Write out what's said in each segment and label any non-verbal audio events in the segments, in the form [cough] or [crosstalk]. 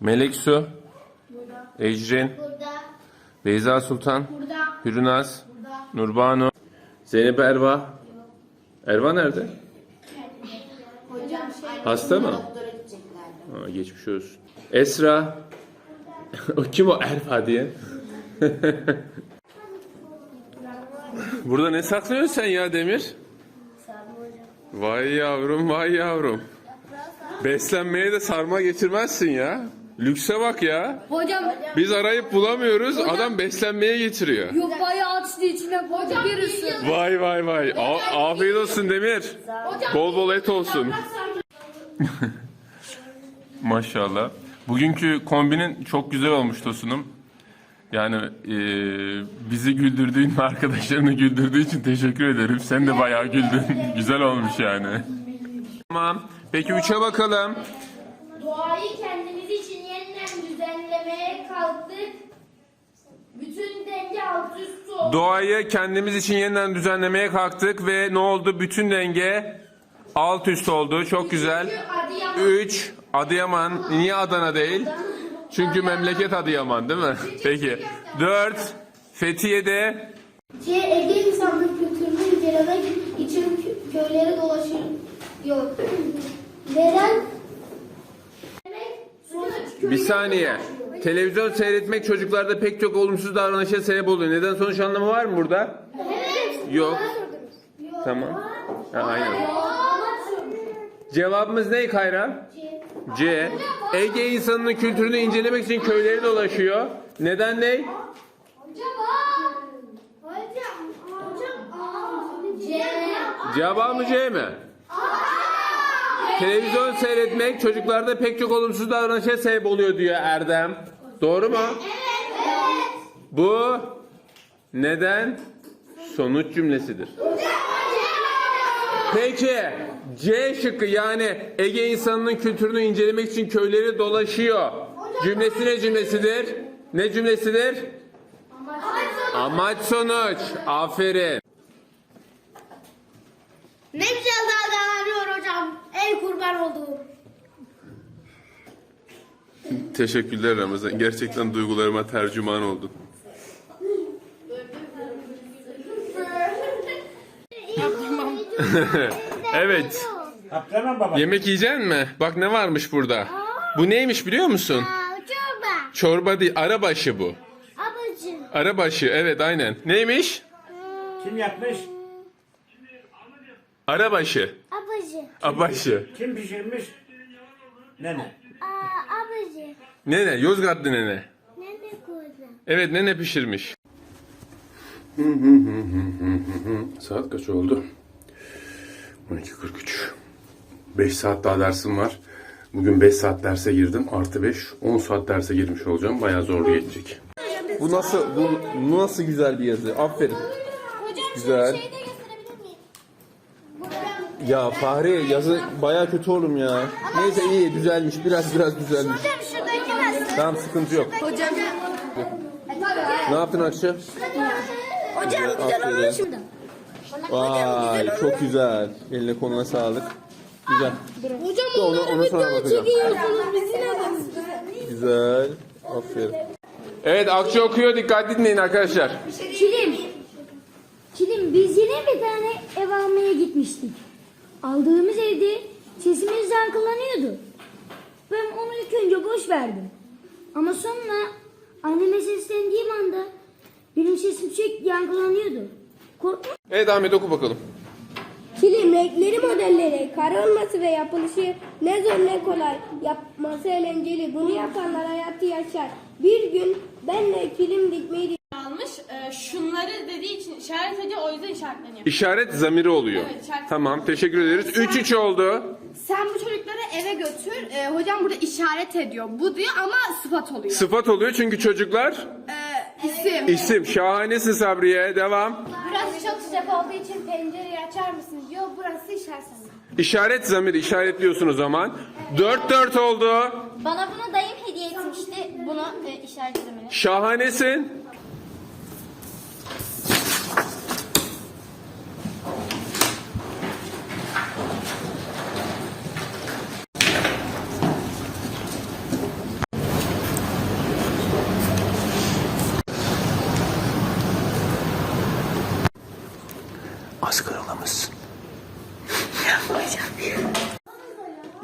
Melek Su, Ecrin, Burada. Beyza Sultan, Burada. Hürünaz, Burada. Nurbanu, Zeynep Erva. Erva nerede? Hocam şey. Hasta mı? Aa, geçmiş olsun. Esra. [laughs] o kim o Erva diye? [laughs] Burada ne saklıyorsun sen ya Demir? Vay yavrum vay yavrum. Beslenmeye de sarma geçirmezsin ya. Lükse bak ya. Hocam Biz arayıp bulamıyoruz. Adam beslenmeye getiriyor. yok bayağı açtı içine hocam birisi. Vay vay vay. A- afiyet olsun Demir. Bol bol et olsun. [laughs] Maşallah. Bugünkü kombinin çok güzel olmuş Tosun'um. Yani eee, bizi güldürdüğün ve [laughs] arkadaşlarını güldürdüğü için teşekkür ederim. Sen de bayağı güldün. [laughs] güzel olmuş yani. Tamam. Peki 3'e bakalım. Doğayı kendimiz düzenlemeye kalktık. Bütün denge alt üst oldu. Doğayı kendimiz için yeniden düzenlemeye kalktık ve ne oldu? Bütün denge alt üst oldu. Çok güzel. Adıyaman. 3 Adıyaman. Niye Adana değil? Çünkü memleket Adıyaman değil mi? Peki. 4 Fethiye'de C. Ege insanlık kültürünü incelemek için kö- köylere dolaşıyor. Neden? Bir saniye. Televizyon seyretmek çocuklarda pek çok olumsuz davranışa sebep oluyor. Neden sonuç anlamı var mı burada? Evet. Yok. Tamam. Ha, aynen. Cevabımız ne Kayra? C. Ege insanının kültürünü incelemek için köyleri dolaşıyor. Neden ne? Cevabı C mi? Televizyon seyretmek çocuklarda pek çok olumsuz davranışa sebep oluyor diyor Erdem. Doğru mu? Evet. Bu neden sonuç cümlesidir. Peki C şıkkı yani Ege insanının kültürünü incelemek için köyleri dolaşıyor. Cümlesi ne cümlesidir? Ne cümlesidir? Amaç sonuç. Aferin. Ne güzel dalgalar arıyor hocam. Kurban olduğum. Teşekkürler Ramazan. Gerçekten duygularıma tercüman oldun. [laughs] Evet. Baba. Yemek yiyecek mi? Bak ne varmış burada. Bu neymiş biliyor musun? Çorba. Çorba değil, arabaşı bu. Abacı. Arabaşı, evet aynen. Neymiş? Kim yapmış? Arabaşı. Abacı. Abaşı. Kim pişirmiş? Nene. Aa, abacı. Nene, Yozgatlı nene. Nerede koydun? Evet, nene pişirmiş. Saat kaç oldu? 12.43. 5 saat daha dersim var. Bugün 5 saat derse girdim. Artı 5. 10 saat derse girmiş olacağım. Bayağı zorlu geçecek. Bu nasıl, bu, bu nasıl güzel bir yazı. Aferin. Hocam Güzel. Ya Fahri yazı bayağı kötü oğlum ya. Neyse iyi düzelmiş. Biraz biraz düzelmiş. Hocam? Tamam sıkıntı yok. Hocam Ne yaptın Akça? Hocam güzel olmuş şurada. Vay çok güzel. Eline koluna sağlık. Güzel. Hocam Onu, onu sonra bakacağım. çekiyorsunuz bizim adamız. Güzel. Aferin. Evet Akça okuyor. Dikkat dinleyin arkadaşlar. Kilim. Kilim biz yine bir tane ev almaya gitmiştik. Aldığımız evde sesimiz yankılanıyordu. Ben onu ilk önce boş verdim. Ama sonra anneme seslendiğim anda benim sesim sürekli yankılanıyordu. Korkma. Evet Ahmet oku bakalım. Kilim renkleri modelleri, kare olması ve yapılışı ne zor ne kolay. Yapması eğlenceli. Bunu yapanlar hayatı yaşar. Bir gün ben de kilim dikmeyi almış. Ee, şunları dediği için işaret ediyor o yüzden işaretleniyor. İşaret zamiri oluyor. Evet, işaret. Tamam teşekkür ederiz. 3-3 oldu. Sen bu çocukları eve götür. Ee, hocam burada işaret ediyor. Bu diyor ama sıfat oluyor. Sıfat oluyor çünkü çocuklar Ee, isim. isim. Şahanesin Sabriye. Devam. Burası çok sıcak olduğu için pencereyi açar mısınız diyor. Burası işaret sanırım. İşaret zamiri işaretliyorsun o zaman. 4-4 oldu. Bana bunu dayım hediye etmişti. Bunu e, işaretlemeli. Şahanesin. Az kralımız.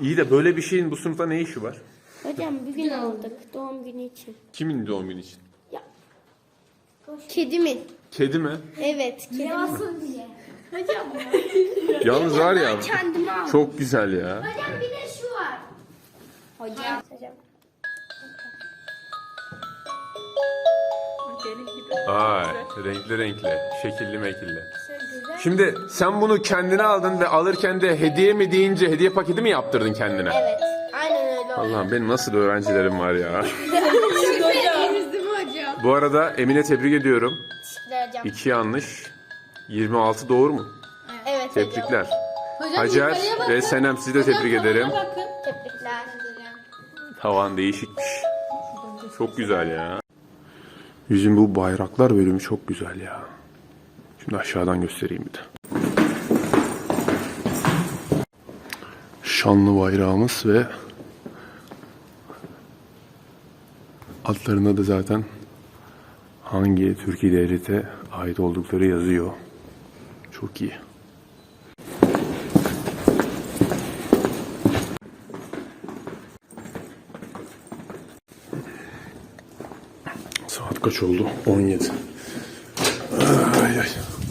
İyi de böyle bir şeyin bu sınıfta ne işi var? Hocam bugün aldık doğum günü için. Kimin doğum günü için? Kedimin. Kedi mi? Evet. Kedi. Yalnız var ya Kendime aldım. çok güzel ya. Hocam bir de şu var. Hocam. Ay renkli renkli, şekilli mekilli. Şimdi sen bunu kendine aldın ve alırken de hediye mi deyince hediye paketi mi yaptırdın kendine? Evet. Aynen öyle oldu. Allah'ım benim nasıl öğrencilerim var ya. [laughs] Hocam? Bu arada Emine tebrik ediyorum. Teşekkürler hocam. İki yanlış. 26 doğru mu? Evet hocam. Tebrikler. Hacer ve Senem sizi de tebrik ederim. Tebrikler. Tavan değişikmiş. Çok güzel ya. Yüzün bu bayraklar bölümü çok güzel ya. Şimdi aşağıdan göstereyim bir de. Şanlı bayrağımız ve altlarında da zaten hangi Türkiye devlete ait oldukları yazıyor. Çok iyi. Saat kaç oldu? 17. Ay ay.